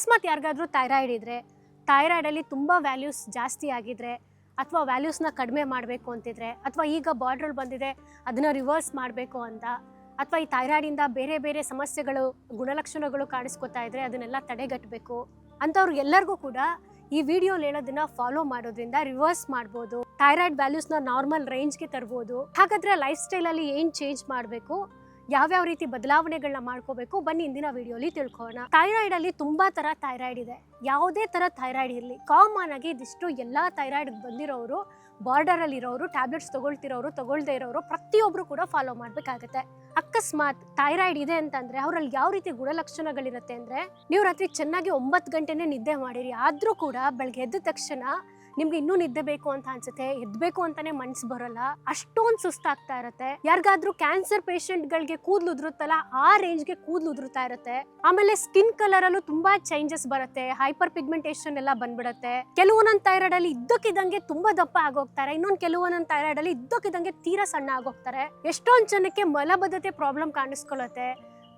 ಅಕಸ್ಮಾತ್ ಯಾರಿಗಾದ್ರೂ ಥೈರಾಯ್ಡ್ ಇದ್ರೆ ಥೈರಾಯ್ಡಲ್ಲಿ ತುಂಬ ವ್ಯಾಲ್ಯೂಸ್ ಜಾಸ್ತಿ ಆಗಿದ್ರೆ, ಅಥವಾ ವ್ಯಾಲ್ಯೂಸ್ನ ಕಡಿಮೆ ಮಾಡಬೇಕು ಅಂತಿದ್ರೆ, ಅಥವಾ ಈಗ ಬಾರ್ಡ್ರಲ್ಲಿ ಬಂದಿದೆ, ಅದನ್ನು ರಿವರ್ಸ್ ಮಾಡಬೇಕು ಅಂತ, ಅಥವಾ ಈ ಥೈರಾಯ್ಡಿಂದ ಬೇರೆ ಬೇರೆ ಸಮಸ್ಯೆಗಳು, ಗುಣಲಕ್ಷಣಗಳು ಕಾಣಿಸ್ಕೊತಾ ಇದ್ರೆ ಅದನ್ನೆಲ್ಲ ತಡೆಗಟ್ಟಬೇಕು ಅಂಥವ್ರು ಎಲ್ಲರಿಗೂ ಕೂಡ ಈ ವಿಡಿಯೋಲಿ ಹೇಳೋದನ್ನ ಫಾಲೋ ಮಾಡೋದ್ರಿಂದ ರಿವರ್ಸ್ ಮಾಡ್ಬೋದು. ಥೈರಾಯ್ಡ್ ವ್ಯಾಲ್ಯೂಸ್ನ ನಾರ್ಮಲ್ ರೇಂಜ್ಗೆ ತರ್ಬೋದು. ಹಾಗಾದ್ರೆ ಲೈಫ್ ಸ್ಟೈಲಲ್ಲಿ ಏನು ಚೇಂಜ್ ಮಾಡಬೇಕು? ಯಾವ್ಯಾವ ರೀತಿ ಬದಲಾವಣೆಗಳನ್ನ ಮಾಡ್ಕೋಬೇಕು? ಬನ್ನಿ ಇಂದಿನ ವಿಡಿಯೋಲಿ ತಿಳ್ಕೊಳ್ಳೋಣ. ಥೈರಾಯ್ಡ್ ಅಲ್ಲಿ ತುಂಬಾ ತರ ಥೈರಾಯ್ಡ್ ಇದೆ. ಯಾವುದೇ ತರ ಥೈರಾಯ್ಡ್ ಇರಲಿ. ಕಾಮನ್ ಆಗಿ ಇದಿಷ್ಟು ಎಲ್ಲಾ ಥೈರಾಯ್ಡ್ ಬಂದಿರೋರು ಬಾರ್ಡರ್ ಅಲ್ಲಿ ಇರೋರು, ಟ್ಯಾಬ್ಲೆಟ್ಸ್ ತಗೊಳ್ತಿರೋರು, ತಗೊಳ್ದೇ ಇರೋರು ಪ್ರತಿಯೊಬ್ರು ಕೂಡ ಫಾಲೋ ಮಾಡ್ಬೇಕಾಗತ್ತೆ. ಅಕಸ್ಮಾತ್ ಥೈರಾಯ್ಡ್ ಇದೆ ಅಂತಂದ್ರೆ ಅವರಲ್ಲಿ ಯಾವ ರೀತಿ ಗುಣಲಕ್ಷಣಗಳಿರುತ್ತೆ ಅಂದ್ರೆ, ನೀವು ರಾತ್ರಿ ಚೆನ್ನಾಗಿ ಒಂಬತ್ತು ಗಂಟೆನೆ ನಿದ್ದೆ ಮಾಡಿರಿ, ಆದ್ರೂ ಕೂಡ ಬೆಳಗ್ಗೆ ಎದ್ದ ತಕ್ಷಣ ನಿಮ್ಗೆ ಇನ್ನೂ ನಿದ್ದೆ ಬೇಕು ಅಂತ ಅನ್ಸುತ್ತೆ, ಎದ್ಬೇಕು ಅಂತಾನೆ ಮನ್ಸು ಬರಲ್ಲ, ಅಷ್ಟೊಂದು ಸುಸ್ತಾಗ್ತಾ ಇರುತ್ತೆ. ಯಾರಿಗಾದ್ರೂ ಕ್ಯಾನ್ಸರ್ ಗಳಿಗೆ ಕೂದ್ಲು ಉದುರುತ್ತಲ್ಲ, ಆ ರೇಂಜ್ಗೆ ಕೂದ್ಲು ಉದುರುತ್ತಾ ಇರುತ್ತೆ. ಆಮೇಲೆ ಸ್ಕಿನ್ ಕಲರ್ ಅಲ್ಲೂ ತುಂಬಾ ಚೇಂಜಸ್ ಬರುತ್ತೆ ಹೈಪರ್ ಪಿಗ್ಮೆಂಟೇಷನ್ ಎಲ್ಲ ಬಂದ್ಬಿಡತ್ತೆ. ಕೆಲವೊಂದೊಂದು ಥೈರಾಯ್ಡ್ ಅಲ್ಲಿ ಇದ್ದಕ್ಕಿದ್ದಂಗೆ ತುಂಬಾ ದಪ್ಪ ಆಗೋಗ್ತಾರೆ, ಇನ್ನೊಂದು ಕೆಲವೊಂದೊಂದು ಥೈರಾಯ್ಡ್ ಅಲ್ಲಿ ಇದ್ದಕ್ಕಿದ್ದಂಗೆ ತೀರಾ ಸಣ್ಣ ಆಗೋಗ್ತಾರೆ. ಎಷ್ಟೊಂದ್ ಜನಕ್ಕೆ ಮಲಬದ್ಧತೆ ಪ್ರಾಬ್ಲಮ್ ಕಾಣಿಸ್ಕೊಳ್ಳುತ್ತೆ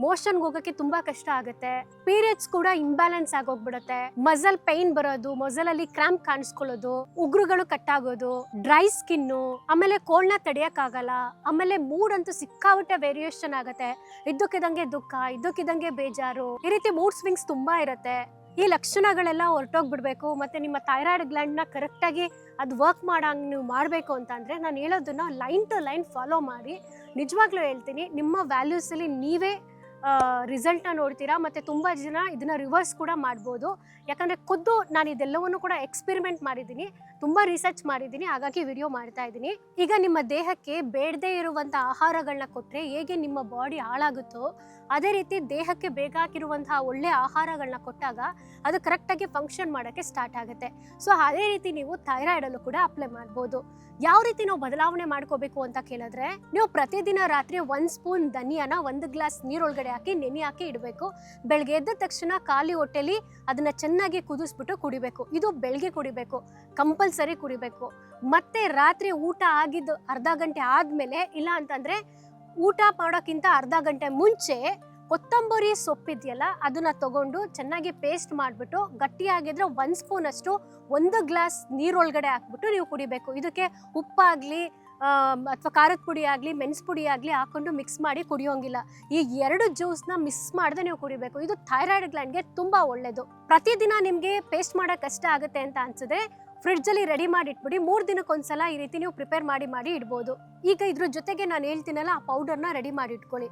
ಮೋಷನ್ಗೆ ಹೋಗೋಕ್ಕೆ ತುಂಬಾ ಕಷ್ಟ ಆಗುತ್ತೆ. ಪೀರಿಯಡ್ಸ್ ಕೂಡ ಇಂಬ್ಯಾಲೆನ್ಸ್ ಆಗೋಗ್ಬಿಡುತ್ತೆ. ಮಸಲ್ ಪೈನ್ ಬರೋದು ಮಸಲ್ ಅಲ್ಲಿ ಕ್ರಾಂಪ್ ಕಾಣಿಸ್ಕೊಳ್ಳೋದು, ಉಗುರುಗಳು ಕಟ್ಟಾಗೋದು, ಡ್ರೈ ಸ್ಕಿನ್ನು, ಆಮೇಲೆ ಕೋಲ್ಡ್ನ ತಡೆಯಕ್ಕಾಗಲ್ಲ, ಆಮೇಲೆ ಮೂಡ್ ಅಂತೂ ಸಿಕ್ಕಾಪಟ್ಟೆ ವೇರಿಯೇಷನ್ ಆಗುತ್ತೆ. ಇದ್ದಕ್ಕಿದಂಗೆ ದುಃಖ ಇದ್ದಕ್ಕಿದಂಗೆ ಬೇಜಾರು, ಈ ರೀತಿ ಮೂಡ್ ಸ್ವಿಂಗ್ಸ್ ತುಂಬಾ ಇರುತ್ತೆ. ಈ ಲಕ್ಷಣಗಳೆಲ್ಲ ಹೊರಟೋಗ್ಬಿಡ್ಬೇಕು, ಮತ್ತೆ ನಿಮ್ಮ ಥೈರಾಯ್ಡ್ ಗ್ಲ್ಯಾಂಡ್ನ ಕರೆಕ್ಟಾಗಿ ಅದು ವರ್ಕ್ ಮಾಡಂಗೆ ನೀವು ಮಾಡಬೇಕು ಅಂತಂದರೆ ನಾನು ಹೇಳೋದನ್ನ ಲೈನ್ ಟು ಲೈನ್ ಫಾಲೋ ಮಾಡಿ. ನಿಜವಾಗ್ಲೂ ಹೇಳ್ತೀನಿ, ನಿಮ್ಮ ವ್ಯಾಲ್ಯೂಸಲ್ಲಿ ನೀವೇ ರಿಸಲ್ಟ್ನ ನೋಡ್ತೀರಾ? ಮತ್ತು ತುಂಬ ಜನ ಇದನ್ನ ರಿವರ್ಸ್ ಕೂಡ ಮಾಡ್ಬೋದು. ಯಾಕಂದರೆ ಖುದ್ದು ನಾನು ಇದೆಲ್ಲವನ್ನು ಕೂಡ ಎಕ್ಸ್ಪೆರಿಮೆಂಟ್ ಮಾಡಿದ್ದೀನಿ. ತುಂಬ ರಿಸರ್ಚ್ ಮಾಡಿದ್ದೀನಿ, ಹಾಗಾಗಿ ವಿಡಿಯೋ ಮಾಡ್ತಾ ಇದ್ದೀನಿ. ಈಗ ನಿಮ್ಮ ದೇಹಕ್ಕೆ ಬೇಡದೇ ಇರುವಂಥ ಆಹಾರಗಳನ್ನ ಕೊಟ್ಟರೆ ಹೇಗೆ ನಿಮ್ಮ ಬಾಡಿ ಹಾಳಾಗುತ್ತೋ, ಅದೇ ರೀತಿ ದೇಹಕ್ಕೆ ಬೇಕಾಗಿರುವಂತಹ ಒಳ್ಳೆ ಆಹಾರಗಳನ್ನ ಕೊಟ್ಟಾಗ ಅದು ಕರೆಕ್ಟಾಗಿ ಫಂಕ್ಷನ್ ಮಾಡೋಕ್ಕೆ ಸ್ಟಾರ್ಟ್ ಆಗುತ್ತೆ. ಸೊ ಅದೇ ರೀತಿ ನೀವು ಥೈರಾಯ್ಡಲ್ಲೂ ಕೂಡ ಅಪ್ಲೈ ಮಾಡ್ಬೋದು. ಯಾವ ರೀತಿ ನಾವು ಬದಲಾವಣೆ ಮಾಡ್ಕೋಬೇಕು ಅಂತ ಕೇಳಿದ್ರೆ, ನೀವು ಪ್ರತಿದಿನ ರಾತ್ರಿ ಒಂದು ಸ್ಪೂನ್ ಧನಿಯಾನ ಒಂದು ಗ್ಲಾಸ್ ನೀರೊಳಗಡೆ ಹಾಕಿ, ನೆನೆ ಹಾಕಿ ಇಡಬೇಕು. ಬೆಳಗ್ಗೆ ಎದ್ದ ತಕ್ಷಣ ಖಾಲಿ ಹೊಟ್ಟೆಲಿ ಅದನ್ನ ಚೆನ್ನಾಗಿ ಕುದಿಸ್ಬಿಟ್ಟು ಕುಡಿಬೇಕು. ಇದು ಬೆಳಗ್ಗೆ ಕುಡಿಬೇಕು. ಕಂಪಲ್ಸರಿ ಕುಡಿಬೇಕು. ಮತ್ತೆ ರಾತ್ರಿ ಊಟ ಆಗಿದ್ದು ಅರ್ಧ ಗಂಟೆ ಆದ್ಮೇಲೆ ಇಲ್ಲ ಅಂತಂದ್ರೆ ಊಟ ಮಾಡೋಕ್ಕಿಂತ ಅರ್ಧ ಗಂಟೆ ಮುಂಚೆ ಕೊತ್ತಂಬರಿ ಸೊಪ್ಪಿದೆಯಲ್ಲ ಅದನ್ನ ತಗೊಂಡು ಚೆನ್ನಾಗಿ ಪೇಸ್ಟ್ ಮಾಡಿಬಿಟ್ಟು ಗಟ್ಟಿಯಾಗಿದ್ರೆ ಒಂದು ಸ್ಪೂನ್ ಅಷ್ಟು ಒಂದು ಗ್ಲಾಸ್ ನೀರೊಳಗಡೆ ಹಾಕ್ಬಿಟ್ಟು ನೀವು ಕುಡಿಬೇಕು. ಇದಕ್ಕೆ ಉಪ್ಪಾಗಲಿ ಅಥವಾ ಖಾರದ ಪುಡಿ ಆಗಲಿ, ಮೆಣಸು ಪುಡಿ ಆಗಲಿ ಹಾಕೊಂಡು ಮಿಕ್ಸ್ ಮಾಡಿ ಕುಡಿಯೋಂಗಿಲ್ಲ. ಈ ಎರಡು ಜ್ಯೂಸ್ನ ಮಿಸ್ ಮಾಡದೆ ನೀವು ಕುಡಿಬೇಕು. ಇದು ಥೈರಾಯ್ಡ್ ಗ್ಲ್ಯಾಂಡ್ಗೆ ತುಂಬ ಒಳ್ಳೆಯದು ಪ್ರತಿದಿನ ನಿಮಗೆ ಪೇಸ್ಟ್ ಮಾಡೋಕೆ ಕಷ್ಟ ಆಗುತ್ತೆ ಅಂತ ಅನ್ಸಿದ್ರೆ ಫ್ರಿಡ್ಜಲ್ಲಿ ರೆಡಿ ಮಾಡಿ ಇಟ್ಬಿಡಿ ಮೂರು ದಿನಕ್ಕೊಂದ್ಸಲ ಈ ರೀತಿ ನೀವು ಪ್ರಿಪೇರ್ ಮಾಡಿ ಮಾಡಿ ಇಡ್ಬೋದು. ಈಗ ಇದ್ರ ಜೊತೆಗೆ ನಾನು ಹೇಳ್ತೀನಲ್ಲ, ಆ ಪೌಡರ್ನ ರೆಡಿ ಮಾಡಿ ಇಟ್ಕೊಳ್ಳಿ.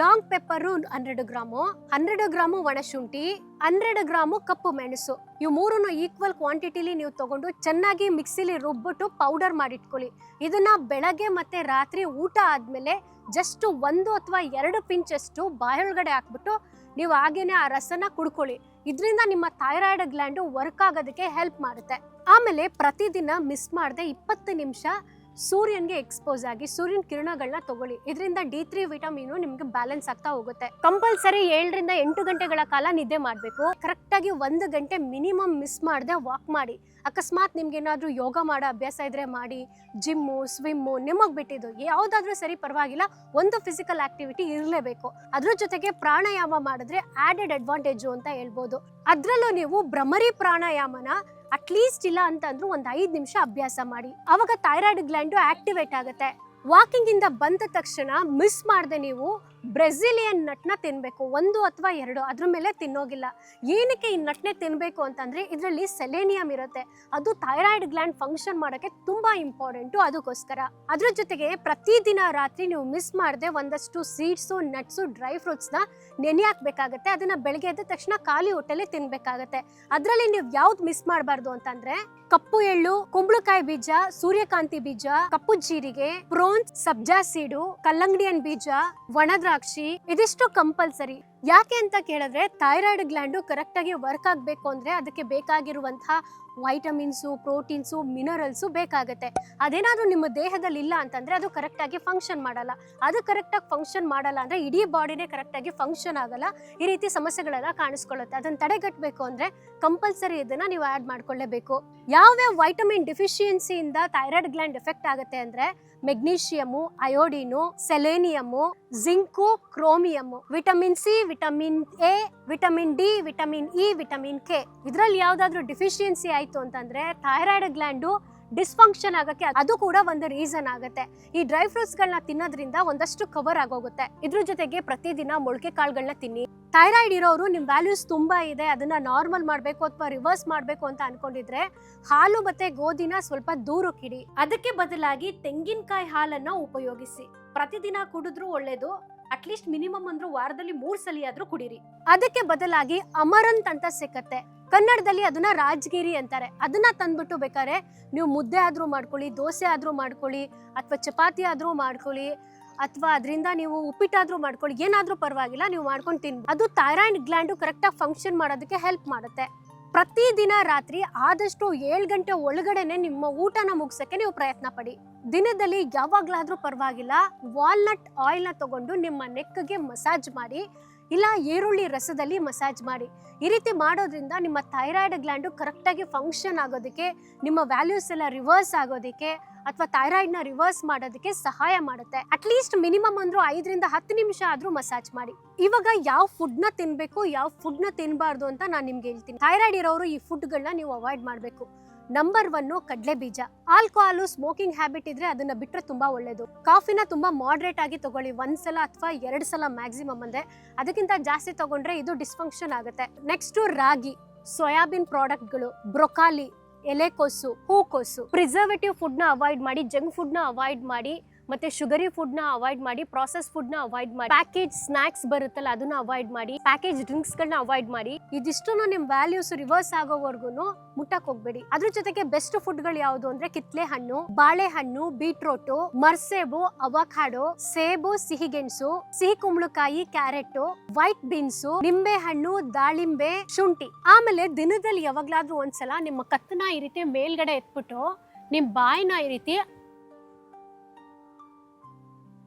ಲಾಂಗ್ ಪೆಪ್ಪರು ಹನ್ನೆರಡು ಗ್ರಾಮು ಹನ್ನೆರಡು ಗ್ರಾಮು ಒಣಶುಂಠಿ ಹನ್ನೆರಡು ಗ್ರಾಮು ಕಪ್ಪು ಮೆಣಸು. ಇವು ಮೂರನ್ನು ಈಕ್ವಲ್ ಕ್ವಾಂಟಿಟಿಲಿ ನೀವು ತಗೊಂಡು ಚೆನ್ನಾಗಿ ಮಿಕ್ಸಿಲಿ ರುಬ್ಬಿಟ್ಟು ಪೌಡರ್ ಮಾಡಿಟ್ಕೊಳ್ಳಿ ಇದನ್ನ ಬೆಳಗ್ಗೆ ಮತ್ತೆ ರಾತ್ರಿ ಊಟ ಆದ್ಮೇಲೆ ಜಸ್ಟ್ ಒಂದು ಅಥವಾ ಎರಡು ಪಿಂಚಷ್ಟು ಬಾಯೊಳಗಡೆ ಹಾಕ್ಬಿಟ್ಟು ನೀವು ಹಾಗೇನೆ ಆ ರಸನ ಕುಡ್ಕೊಳ್ಳಿ. ಇದರಿಂದ ನಿಮ್ಮ ಥೈರಾಯ್ಡ್ ಗ್ಲ್ಯಾಂಡು ವರ್ಕ್ ಆಗೋದಕ್ಕೆ ಹೆಲ್ಪ್ ಮಾಡುತ್ತೆ. ಆಮೇಲೆ ಪ್ರತಿದಿನ ಮಿಸ್ ಮಾಡದೆ ಇಪ್ಪತ್ತು ನಿಮಿಷ ಸೂರ್ಯನ್ಗೆ ಎಕ್ಸ್ಪೋಸ್ ಆಗಿ ಸೂರ್ಯನ ಕಿರಣಗಳನ್ನ ತಗೊಳ್ಳಿ. ಇದರಿಂದ ಡಿ ತ್ರೀ ವಿಟಮಿನ್ ನಿಮ್ಗೆ ಬ್ಯಾಲೆನ್ಸ್ ಆಗ್ತಾ ಹೋಗುತ್ತೆ. ಕಂಪಲ್ಸರಿ ಏಳರಿಂದ ಎಂಟು ಗಂಟೆಗಳ ಕಾಲ ನಿದ್ದೆ ಮಾಡಬೇಕು. ಕರೆಕ್ಟಾಗಿ ಒಂದು ಗಂಟೆ ಮಿನಿಮಮ್ ಮಿಸ್ ಮಾಡದೆ ವಾಕ್ ಮಾಡಿ. ಅಕಸ್ಮಾತ್ ನಿಮ್ಗೆ ಏನಾದರೂ ಯೋಗ ಮಾಡೋ, ಅಭ್ಯಾಸ ಇದ್ರೆ ಮಾಡಿ ಜಿಮ್ಮು ಸ್ವಿಮ್ಮು ನಿಮಗೆ ಬಿಟ್ಟಿದ್ದು ಯಾವುದಾದ್ರೂ ಸರಿ ಪರವಾಗಿಲ್ಲ, ಒಂದು ಫಿಸಿಕಲ್ ಆಕ್ಟಿವಿಟಿ ಇರಲೇಬೇಕು. ಅದ್ರ ಜೊತೆಗೆ ಪ್ರಾಣಾಯಾಮ ಮಾಡಿದ್ರೆ ಆಡೆಡ್ ಅಡ್ವಾಂಟೇಜು ಅಂತ ಹೇಳ್ಬೋದು. ಅದರಲ್ಲೂ ನೀವು ಭ್ರಮರಿ ಪ್ರಾಣಾಯಾಮನ ಅಟ್ಲೀಸ್ಟ್ ಇಲ್ಲ ಅಂತಂದ್ರೂ ಒಂದು ಐದು ನಿಮಿಷ ಅಭ್ಯಾಸ ಮಾಡಿ. ಅವಾಗ ಥೈರಾಯ್ಡ್ ಗ್ಲ್ಯಾಂಡು ಆಕ್ಟಿವೇಟ್ ಆಗುತ್ತೆ. ವಾಕಿಂಗ್ ಇಂದ ಬಂದ ತಕ್ಷಣ ಮಿಸ್ ಮಾಡದೆ ನೀವು ಬ್ರೆಸಿಲಿಯನ್ ನಟ್ನ ತಿನ್ನಬೇಕು ಒಂದು ಅಥವಾ ಎರಡು, ಅದ್ರ ಮೇಲೆ ತಿನ್ನೋಗಿಲ್ಲ. ಏನಕ್ಕೆ ಈ ನಟ್ನೆ ತಿನ್ನಬೇಕು ಅಂತಂದರೆ ಇದರಲ್ಲಿ ಸೆಲೇನಿಯಂ ಇರುತ್ತೆ. ಅದು ಥೈರಾಯ್ಡ್ ಗ್ಲ್ಯಾಂಡ್ ಫಂಕ್ಷನ್ ಮಾಡೋಕ್ಕೆ ತುಂಬಾ ಇಂಪಾರ್ಟೆಂಟು ಅದಕ್ಕೋಸ್ಕರ. ಅದ್ರ ಜೊತೆಗೆ ಪ್ರತಿದಿನ ರಾತ್ರಿ ನೀವು ಮಿಸ್ ಮಾಡದೆ ಒಂದಷ್ಟು ಸೀಡ್ಸು, ನಟ್ಸು, ಡ್ರೈ ಫ್ರೂಟ್ಸ್ನ ನೆನೆ ಹಾಕ್ಬೇಕಾಗತ್ತೆ ಅದನ್ನ ಬೆಳಗ್ಗೆ ಎದ್ದ ತಕ್ಷಣ ಖಾಲಿ ಹೊಟ್ಟೆಲೆ ತಿನ್ನಬೇಕಾಗತ್ತೆ ಅದರಲ್ಲಿ ನೀವು ಯಾವ್ದು ಮಿಸ್ ಮಾಡಬಾರ್ದು ಅಂತಂದ್ರೆ ಕಪ್ಪು ಎಳ್ಳು, ಕುಂಬಳಕಾಯಿ ಬೀಜ, ಸೂರ್ಯಕಾಂತಿ ಬೀಜ, ಕಪ್ಪು ಜೀರಿಗೆ ಪ್ರೋನ್ಸ್ ಸಬ್ಜಾ ಸೀಡು, ಕಲ್ಲಂಗಡಿಯನ್ ಬೀಜ ಒಣದ್ರಾಕ್ಷಿ ಇದಿಷ್ಟು ಕಂಪಲ್ಸರಿ ಯಾಕೆ ಅಂತ ಕೇಳಿದ್ರೆ ಥೈರಾಯ್ಡ್ ಗ್ಲ್ಯಾಂಡು ಕರೆಕ್ಟಾಗಿ ವರ್ಕ್ ಆಗಬೇಕು ಅಂದರೆ ಅದಕ್ಕೆ ಬೇಕಾಗಿರುವಂತಹ ವೈಟಮಿನ್ಸು ಪ್ರೋಟೀನ್ಸು ಮಿನರಲ್ಸು ಬೇಕಾಗುತ್ತೆ. ಅದೇನಾದರೂ ನಿಮ್ಮ ದೇಹದಲ್ಲಿ ಇಲ್ಲ ಅಂತಂದರೆ ಅದು ಕರೆಕ್ಟಾಗಿ ಫಂಕ್ಷನ್ ಮಾಡಲ್ಲ. ಅದು ಕರೆಕ್ಟಾಗಿ ಫಂಕ್ಷನ್ ಮಾಡಲ್ಲ ಅಂದರೆ ಇಡೀ ಬಾಡಿನೇ ಕರೆಕ್ಟಾಗಿ ಫಂಕ್ಷನ್ ಆಗಲ್ಲ. ಈ ರೀತಿ ಸಮಸ್ಯೆಗಳೆಲ್ಲ ಕಾಣಿಸ್ಕೊಳ್ಳುತ್ತೆ. ಅದನ್ನು ತಡೆಗಟ್ಟಬೇಕು ಅಂದರೆ ಕಂಪಲ್ಸರಿ ಇದನ್ನು ನೀವು ಆ್ಯಡ್ ಮಾಡ್ಕೊಳ್ಳೇಬೇಕು. ಯಾವ್ಯಾವ ವೈಟಮಿನ್ ಡಿಫಿಷಿಯನ್ಸಿಯಿಂದ ಥೈರಾಯ್ಡ್ ಗ್ಲ್ಯಾಂಡ್ ಎಫೆಕ್ಟ್ ಆಗುತ್ತೆ ಅಂದ್ರೆ magnesium, iodine, selenium, zinc, chromium. Vitamin C, vitamin A, vitamin D, vitamin E, vitamin K. ಇದರಲ್ಲಿ ಯಾವ್ದಾದ್ರು ಡಿಫಿಷಿಯನ್ಸಿ ಆಯ್ತು ಅಂತಂದ್ರೆ ಥೈರಾಯ್ಡ್ ಗ್ಲ್ಯಾಂಡು ಡಿಸ್ಫಂಕ್ಷನ್ ಆಗಕ್ಕೆ ಅದು ಕೂಡ ಒಂದು ರೀಸನ್ ಆಗುತ್ತೆ. ಈ ಡ್ರೈ ಫ್ರೂಟ್ಸ್ ಗಳನ್ನ ತಿನ್ನೋದ್ರಿಂದ ಒಂದಷ್ಟು ಕವರ್ ಆಗೋಗುತ್ತೆ. ಇದ್ರ ಜೊತೆಗೆ ಪ್ರತಿದಿನ ಮೊಳಕೆ ಕಾಳುಗಳನ್ನ ತಿನ್ನಿ. ಥೈರಾಯ್ಡ್ ಇರೋರು ನಿಮ್ ವ್ಯಾಲ್ಯೂಸ್ ತುಂಬಾ ಇದೆ, ಅದನ್ನ ನಾರ್ಮಲ್ ಮಾಡಬೇಕು ಅಥವಾ ರಿವರ್ಸ್ ಮಾಡಬೇಕು ಅಂತ ಅನ್ಕೊಂಡಿದ್ರೆ ಹಾಲು ಮತ್ತೆ ಗೋಧಿನ ಸ್ವಲ್ಪ ದೂರಕ್ಕಿಡಿ ಅದಕ್ಕೆ ಬದಲಾಗಿ ತೆಂಗಿನಕಾಯಿ ಹಾಲನ್ನ ಉಪಯೋಗಿಸಿ. ಪ್ರತಿದಿನ ಕುಡಿದ್ರು ಒಳ್ಳೇದು ಅಟ್ಲೀಸ್ಟ್ ಮಿನಿಮಮ್ ಅಂದ್ರೂ ವಾರದಲ್ಲಿ ಮೂರ್ ಸಲ ಆದ್ರೂ ಕುಡೀರಿ. ಅದಕ್ಕೆ ಬದಲಾಗಿ ಅಮರಂತ್ ಅಂತ ಸಿಕ್ಕತ್ತೆ. ಕನ್ನಡದಲ್ಲಿ ಅದನ್ನ ರಾಜಗಿರಿ ಅಂತಾರೆ. ಅದನ್ನ ತಂದ್ಬಿಟ್ಟು ಬೇಕಾದ್ರೆ ನೀವು ಮುದ್ದೆ ಆದ್ರೂ ಮಾಡ್ಕೊಳ್ಳಿ, ದೋಸೆ ಆದ್ರೂ ಮಾಡ್ಕೊಳ್ಳಿ, ಅಥವಾ ಚಪಾತಿ ಆದ್ರೂ ಮಾಡ್ಕೊಳ್ಳಿ, ಅಥವಾ ಅದರಿಂದ ನೀವು ಉಪ್ಪಿಟ್ಟಾದ್ರೂ ಮಾಡ್ಕೊಳ್ಳಿ, ಏನಾದ್ರೂ ಪರವಾಗಿಲ್ಲ, ನೀವು ಮಾಡ್ಕೊಂಡು ತಿನ್, ಅದು ಥೈರಾಯ್ಡ್ ಗ್ಲ್ಯಾಂಡು ಕರೆಕ್ಟಾಗಿ ಫಂಕ್ಷನ್ ಮಾಡೋದಕ್ಕೆ ಹೆಲ್ಪ್ ಮಾಡುತ್ತೆ. ಪ್ರತಿದಿನ ರಾತ್ರಿ ಆದಷ್ಟು ಏಳು ಗಂಟೆ ಒಳಗಡೆನೆ ನಿಮ್ಮ ಊಟನ ಮುಗಿಸಕ್ಕೆ ನೀವು ಪ್ರಯತ್ನ ಪಡಿ. ದಿನದಲ್ಲಿ ಯಾವಾಗಲಾದರೂ ಪರವಾಗಿಲ್ಲ, ವಾಲ್ನಟ್ ಆಯಿಲ್ನ ತಗೊಂಡು ನಿಮ್ಮ ನೆಕ್ಗೆ ಮಸಾಜ್ ಮಾಡಿ ಇಲ್ಲ, ಈರುಳ್ಳಿ ರಸದಲ್ಲಿ ಮಸಾಜ್ ಮಾಡಿ. ಈ ರೀತಿ ಮಾಡೋದ್ರಿಂದ ನಿಮ್ಮ ಥೈರಾಯ್ಡ್ ಗ್ಲ್ಯಾಂಡು ಕರೆಕ್ಟಾಗಿ ಫಂಕ್ಷನ್ ಆಗೋದಕ್ಕೆ, ನಿಮ್ಮ ವ್ಯಾಲ್ಯೂಸ್ ಎಲ್ಲ ರಿವರ್ಸ್ ಆಗೋದಕ್ಕೆ ಅಥವಾ ಥೈರಾಯ್ಡ್ನ ರಿವರ್ಸ್ ಮಾಡೋದಕ್ಕೆ ಸಹಾಯ ಮಾಡುತ್ತೆ. ಅಟ್ಲೀಸ್ಟ್ ಮಿನಿಮಮ್ ಅಂದರೂ ಐದರಿಂದ ಹತ್ತು ನಿಮಿಷ ಆದ್ರೂ ಮಸಾಜ್ ಮಾಡಿ. ಇವಾಗ ಯಾವ ಫುಡ್ನ ತಿನ್ನಬೇಕು ಯಾವ ಫುಡ್ನ ತಿನ್ನಬಾರ್ದು ಅಂತ ನಾನು ನಿಮ್ಗೆ ಹೇಳ್ತೀನಿ. ಥೈರಾಯ್ಡ್ ಇರೋರು ಈ ಫುಡ್ಗಳನ್ನ ನೀವು ಅವಾಯ್ಡ್ ಮಾಡಬೇಕು. ನಂಬರ್ ಒನ್ನು ಕಡಲೆ ಬೀಜ. ಆಲ್ಕೋಹಾಲು ಸ್ಮೋಕಿಂಗ್ ಹ್ಯಾಬಿಟ್ ಇದ್ರೆ ಅದನ್ನ ಬಿಟ್ರೆ ತುಂಬಾ ಒಳ್ಳೇದು. ಕಾಫಿನ ತುಂಬಾ ಮಾಡ್ರೇಟ್ ಆಗಿ ತಗೊಳ್ಳಿ. ಒಂದ್ಸಲ ಅಥವಾ ಎರಡು ಸಲ ಮ್ಯಾಕ್ಸಿಮಮ್ ಅಂದ್ರೆ ಅದಕ್ಕಿಂತ ಜಾಸ್ತಿ ತಗೊಂಡ್ರೆ ಇದು ಡಿಸ್ಫಂಕ್ಷನ್ ಆಗುತ್ತೆ. ನೆಕ್ಸ್ಟ್ ರಾಗಿ ಸೋಯಾಬೀನ್ ಪ್ರಾಡಕ್ಟ್ಗಳು ಬ್ರೊಕಾಲಿ ಎಲೆಕೋಸು ಹೂಕೋಸು ಪ್ರಿಸರ್ವೇಟಿವ್ ಫುಡ್ನ ಅವಾಯ್ಡ್ ಮಾಡಿ ಜಂಕ್ ಫುಡ್ನ ಅವಾಯ್ಡ್ ಮಾಡಿ ಮತ್ತೆ ಶುಗರಿ ಫುಡ್ನ ಅವಾಯ್ಡ್ ಮಾಡಿ ಪ್ರಾಸೆಸ್ ಫುಡ್ನ ಅವಾಯ್ಡ್ ಮಾಡಿ ಪ್ಯಾಕೇಜ್ ಸ್ನಾಕ್ಸ್ ಬರುತ್ತಲ್ಲ ಅದನ್ನ ಅವಾಯ್ಡ್ ಮಾಡಿ ಪ್ಯಾಕೇಜ್ ಡ್ರಿಂಕ್ಸ್ಗಳನ್ನ ಅವಾಯ್ಡ್ ಮಾಡಿ ಇದಿಷ್ಟು ನಿಮ್ಮ ವ್ಯಾಲ್ಯೂಸ್ ರಿವರ್ಸ್ ಆಗೋವರೆಗೂ ಮುಟ್ಟಕ್ ಹೋಗ್ಬೇಡಿ. ಅದ್ರ ಜೊತೆಗೆ ಬೆಸ್ಟ್ ಫುಡ್ಗಳು ಯಾವುದು ಅಂದ್ರೆ ಕಿತ್ಲೆ ಹಣ್ಣು ಬಾಳೆಹಣ್ಣು ಬೀಟ್ರೋಟ್ ಮರ್ಸೇಬು ಅವಕಾಡೋ ಸೇಬು ಸಿಹಿಗೆಣಸು ಸಿಹಿ ಕುಂಬಳಕಾಯಿ, ಕ್ಯಾರೆಟ್ ವೈಟ್ ಬೀನ್ಸ್ ನಿಂಬೆ ಹಣ್ಣು ದಾಳಿಂಬೆ, ಶುಂಠಿ. ಆಮೇಲೆ ದಿನದಲ್ಲಿ ಯಾವಾಗ್ಲಾದ್ರೂ ಒಂದ್ಸಲ ನಿಮ್ಮ ಕತ್ತನ ಈ ರೀತಿ ಮೇಲ್ಗಡೆ ಎತ್ಬಿಟ್ಟು, ನಿಮ್ ಬಾಯಿನ ಈ ರೀತಿ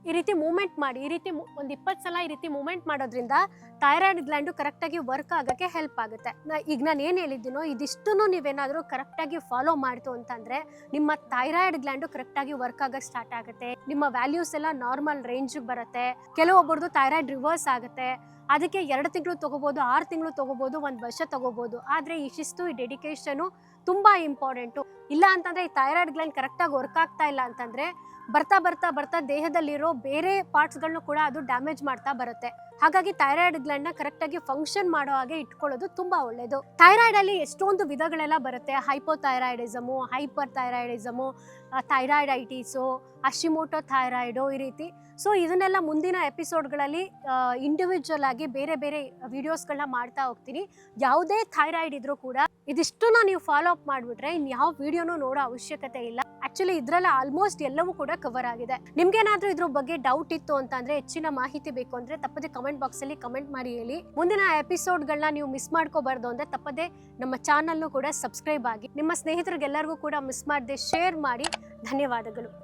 ಈ ರೀತಿ ಮೂವ್ಮೆಂಟ್ ಮಾಡಿ, ಈ ರೀತಿ ಒಂದು ಇಪ್ಪತ್ತು ಸಲ ಈ ರೀತಿ ಮೂವ್ಮೆಂಟ್ ಮಾಡೋದ್ರಿಂದ ಥೈರಾಯ್ಡ್ ಗ್ಲ್ಯಾಂಡು ಕರೆಕ್ಟಾಗಿ ವರ್ಕ್ ಆಗಕ್ಕೆ ಹೆಲ್ಪ್ ಆಗುತ್ತೆ. ನಾ- ಈಗ ನಾನು ಏನು ಹೇಳಿದ್ದೀನೋ ಇದಿಷ್ಟು ನೀವೇನಾದರೂ ಕರೆಕ್ಟಾಗಿ ಫಾಲೋ ಮಾಡ್ತು ಅಂತಂದರೆ ನಿಮ್ಮ ಥೈರಾಯ್ಡ್ ಗ್ಲ್ಯಾಂಡು ಕರೆಕ್ಟಾಗಿ ವರ್ಕ್ ಆಗೋಕ್ಕೆ ಸ್ಟಾರ್ಟ್ ಆಗುತ್ತೆ. ನಿಮ್ಮ ವ್ಯಾಲ್ಯೂಸ್ ಎಲ್ಲ ನಾರ್ಮಲ್ ರೇಂಜಿಗೆ ಬರುತ್ತೆ. ಕೆಲವೊಬ್ಬರದು ಥೈರಾಯ್ಡ್ ರಿವರ್ಸ್ ಆಗುತ್ತೆ. ಅದಕ್ಕೆ ಎರಡು ತಿಂಗಳು ತೊಗೋಬೋದು, ಆರು ತಿಂಗಳು ತಗೋಬೋದು, ಒಂದು ವರ್ಷ ತಗೋಬೋದು. ಆದರೆ ಈ ಶಿಸ್ತು, ಈ ಡೆಡಿಕೇಶನು ತುಂಬಾ ಇಂಪಾರ್ಟೆಂಟು ಇಲ್ಲ ಅಂತಂದ್ರೆ ಈ ಥೈರಾಯ್ಡ್ ಗ್ಲ್ಯಾಂಡ್ ಕರೆಕ್ಟಾಗಿ ವರ್ಕ್ ಆಗ್ತಾ ಇಲ್ಲ ಅಂತಂದ್ರೆ ಬರ್ತಾ ಬರ್ತಾ ಬರ್ತಾ ದೇಹದಲ್ಲಿರೋ ಬೇರೆ ಪಾರ್ಟ್ಸ್ಗಳನ್ನೂ ಕೂಡ ಅದು ಡ್ಯಾಮೇಜ್ ಮಾಡ್ತಾ ಬರುತ್ತೆ. ಹಾಗಾಗಿ ಥೈರಾಯ್ಡ್ ಗ್ಲ್ಯಾಂಡ್ನ ಕರೆಕ್ಟಾಗಿ ಫಂಕ್ಷನ್ ಮಾಡೋ ಹಾಗೆ ಇಟ್ಕೊಳ್ಳೋದು ತುಂಬಾ ಒಳ್ಳೆಯದು ಥೈರಾಯ್ಡ್ ಅಲ್ಲಿ ಎಷ್ಟೊಂದು ವಿಧಗಳೆಲ್ಲ ಬರುತ್ತೆ. ಹೈಪೋಥೈರಾಯ್ಡಿಸಮು ಹೈಪರ್ ಥೈರಾಯ್ಡಿಸಮು ಥೈರಾಯ್ಡೈಟಿಸು ಅಶಿಮೋಟೋ ಥೈರಾಯ್ಡು ಈ ರೀತಿ. ಸೊ ಇದನ್ನೆಲ್ಲ ಮುಂದಿನ ಎಪಿಸೋಡ್ಗಳಲ್ಲಿ ಇಂಡಿವಿಜುವಲ್ ಆಗಿ ಬೇರೆ ಬೇರೆ ವಿಡಿಯೋಸ್ಗಳನ್ನ ಮಾಡ್ತಾ ಹೋಗ್ತೀನಿ. ಯಾವುದೇ ಥೈರಾಯ್ಡ್ ಇದ್ರೂ ಕೂಡ ಇದಿಷ್ಟನ್ನ ನೀವು ಫಾಲೋ ಅಪ್ ಮಾಡಿಬಿಟ್ರೆ ಇನ್ ಯಾವ ವಿಡಿಯೋನೂ ನೋಡೋ ಅವಶ್ಯಕತೆ ಇಲ್ಲ. ಆಕ್ಚುಲಿ ಇದ್ರಲ್ಲಿ ಆಲ್ಮೋಸ್ಟ್ ಎಲ್ಲವೂ ಕೂಡ ಕವರ್ ಆಗಿದೆ. ನಿಮ್ಗೇನಾದ್ರೂ ಇದ್ರ ಬಗ್ಗೆ ಡೌಟ್ ಇತ್ತು ಅಂತಂದ್ರೆ ಹೆಚ್ಚಿನ ಮಾಹಿತಿ ಬೇಕು ಅಂದ್ರೆ ತಪ್ಪದೆ ಕಮೆಂಟ್ ಬಾಕ್ಸ್ ಅಲ್ಲಿ ಕಮೆಂಟ್ ಮಾಡಿ ಹೇಳಿ. ಮುಂದಿನ ಎಪಿಸೋಡ್ಗಳನ್ನ ನೀವು ಮಿಸ್ ಮಾಡ್ಕೋಬಾರ್ದು ಅಂದ್ರೆ ತಪ್ಪದೆ ನಮ್ಮ ಚಾನಲ್ನು ಕೂಡ ಸಬ್ಸ್ಕ್ರೈಬ್ ಆಗಿ. ನಿಮ್ಮ ಸ್ನೇಹಿತರಿಗೆಲ್ಲರಿಗೂ ಕೂಡ ಮಿಸ್ ಮಾಡದೆ ಶೇರ್ ಮಾಡಿ. ಧನ್ಯವಾದಗಳು.